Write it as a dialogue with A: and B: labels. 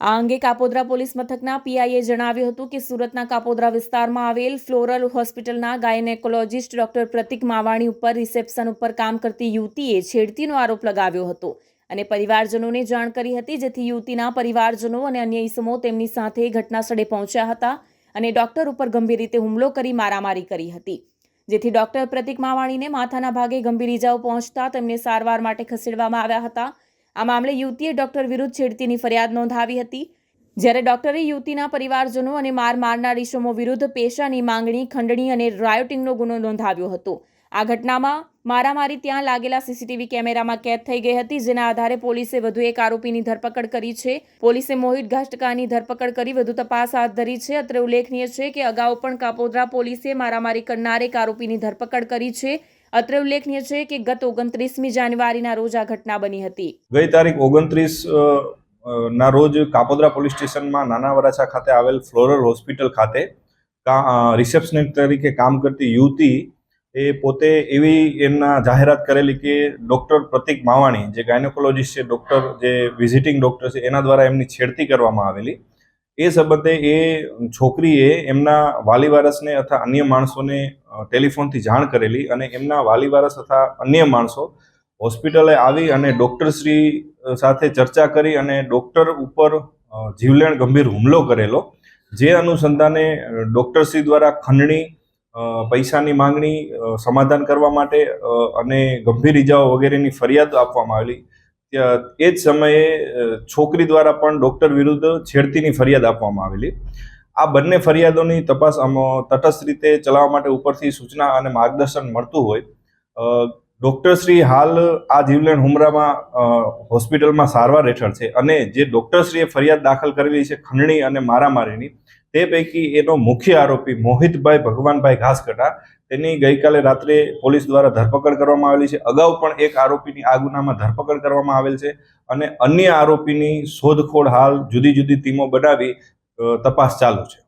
A: આ અંગે કાપોદ્રા પોલીસ મથકના પીઆઈએ જણાવ્યું હતું કે સુરતના કાપોદ્રા વિસ્તારમાં આવેલ ફ્લોરલ હોસ્પિટલના ગાયનેકોલોજીસ્ટ ડોક્ટર પ્રતિક માવાણી ઉપર રિસેપ્શન ઉપર કામ કરતી યુવતીએ છેડતીનો આરોપ લગાવ્યો હતો. અને પરિવારજનોને જાણ કરી હતી, જેથી યુવતીના પરિવારજનો અને અન્ય ઇસમો તેમની સાથે ઘટનાસ્થળે પહોંચ્યા હતા અને ડોક્ટર ઉપર ગંભીર રીતે હુમલો કરી મારામારી કરી હતી. જેથી ડોક્ટર પ્રતિક માવાણીને માથાના ભાગે ગંભીર ઇજાઓ પહોંચતા તેમને સારવાર માટે ખસેડવામાં આવ્યા હતા આ મામલે યુવતીએ ડોક્ટર વિરુદ્ધ છેડતીની ફરિયાદ નોંધાવી હતી. જ્યારે ડોક્ટરે યુવતીના પરિવારજનો અને માર મારનાર ઇસમો વિરુદ્ધ પેશાની માંગણી, ખંડણી અને રાયોટિંગનો ગુનો નોંધાવ્યો હતો. આ ઘટનામાં મારામારી ત્યાં લાગેલા સીસીટીવી કેમેરામાં કેદ થઈ ગઈ હતી, જેના આધારે પોલીસે વધુ એક આરોપીની ધરપકડ કરી છે. પોલીસે મોહિત ઘાસ્ટકાની ધરપકડ કરી વધુ તપાસ હાથ ધરી છે. અત્રે ઉલ્લેખનીય છે કે અગાઉ પણ કાપોદ્રા પોલીસે મારામારી કરનાર એક આરોપીની ધરપકડ કરી છે. અત્રે ઉલ્લેખનીય છે કે ગત ઓગણત્રીસમી જાન્યુઆરીના રોજ આ ઘટના બની હતી.
B: ગઈ તારીખ ઓગણત્રીસ ના રોજ કાપોદરા પોલીસ સ્ટેશનમાં નાના વરાછા ખાતે આવેલ ફ્લોરલ હોસ્પિટલ ખાતે રિસેપ્શનિસ્ટ તરીકે કામ કરતી યુવતી એ પોતે એવી એમના જાહેરાત કરેલી કે ડૉક્ટર પ્રતિક માવાણી, જે ગાયનેકોલોજીસ્ટ છે, ડૉક્ટર, જે વિઝિટિંગ ડૉક્ટર છે, એના દ્વારા એમની છેડતી કરવામાં આવેલી. એ સંબંધે એ છોકરીએ એમના વાલી વારસને અથવા અન્ય માણસોને ટેલિફોનથી જાણ કરેલી અને એમના વાલી વારસ અથવા અન્ય માણસો હોસ્પિટલે આવી અને ડૉક્ટરશ્રી સાથે ચર્ચા કરી અને ડૉક્ટર ઉપર જીવલેણ ગંભીર હુમલો કરેલો. જે અનુસંધાને ડૉક્ટરશ્રી દ્વારા ખંડણી પૈસાની માંગણી સમાધાન કરવા માટે અને ગંભીર ઇજાઓ વગેરેની ફરિયાદ આપવામાં આવેલી. એ જ સમયે છોકરી દ્વારા પણ ડૉક્ટર વિરુદ્ધ છેડતીની ફરિયાદ આપવામાં આવેલી. આ બંને ફરિયાદોની તપાસ તટસ્થ રીતે ચલાવવા માટે ઉપરથી સૂચના અને માર્ગદર્શન મળતું હોય. ડૉક્ટરશ્રી હાલ આ જીવલેણ હુમરામાં હોસ્પિટલમાં સારવાર હેઠળ છે અને જે ડૉક્ટરશ્રીએ ફરિયાદ દાખલ કરેલી છે ખંડણી અને મારામારીની તે પૈકી એનો મુખ્ય આરોપી મોહિતભાઈ ભગવાનભાઈ ઘાસકટા, તેની ગઈકાલે રાત્રે પોલીસ દ્વારા ધરપકડ કરવામાં આવેલી છે. અગાઉ પણ એક આરોપીની આ ગુનામાં ધરપકડ કરવામાં આવેલ છે અને અન્ય આરોપીની શોધખોળ હાલ જુદી જુદી ટીમો બનાવી તપાસ ચાલુ છે.